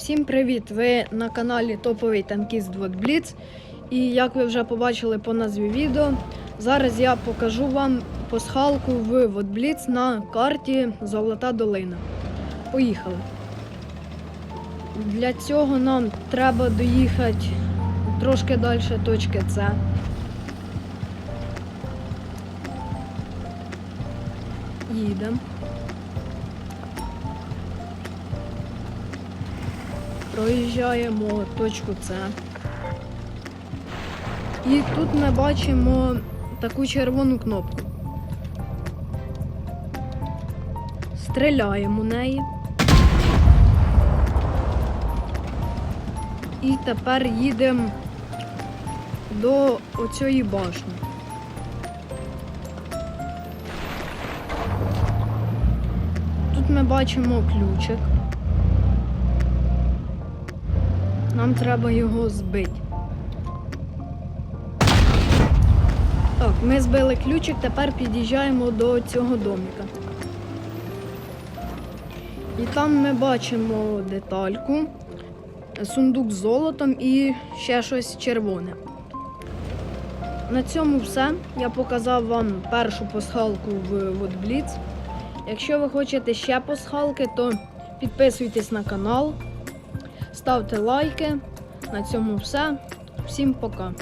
Всім привіт! Ви на каналі Топовий танкіст Бліц. І як ви вже побачили по назві відео, зараз я покажу вам пасхалку в Водбліц на карті Золота Долина. Поїхали. Для цього нам треба доїхати трошки далі точки С. Їдемо. Проїжджаємо точку С. І тут ми бачимо таку червону кнопку. Стріляємо неї. І тепер їдемо до оцієї башні. Тут ми бачимо ключик. Нам треба його збити. Так, ми збили ключик, тепер під'їжджаємо до цього домика. І там ми бачимо детальку, сундук з золотом і ще щось червоне. На цьому все. Я показав вам першу пасхалку в Водбліц. Якщо ви хочете ще пасхалки, то підписуйтесь на канал, ставте лайки. На цьому все. Всім пока.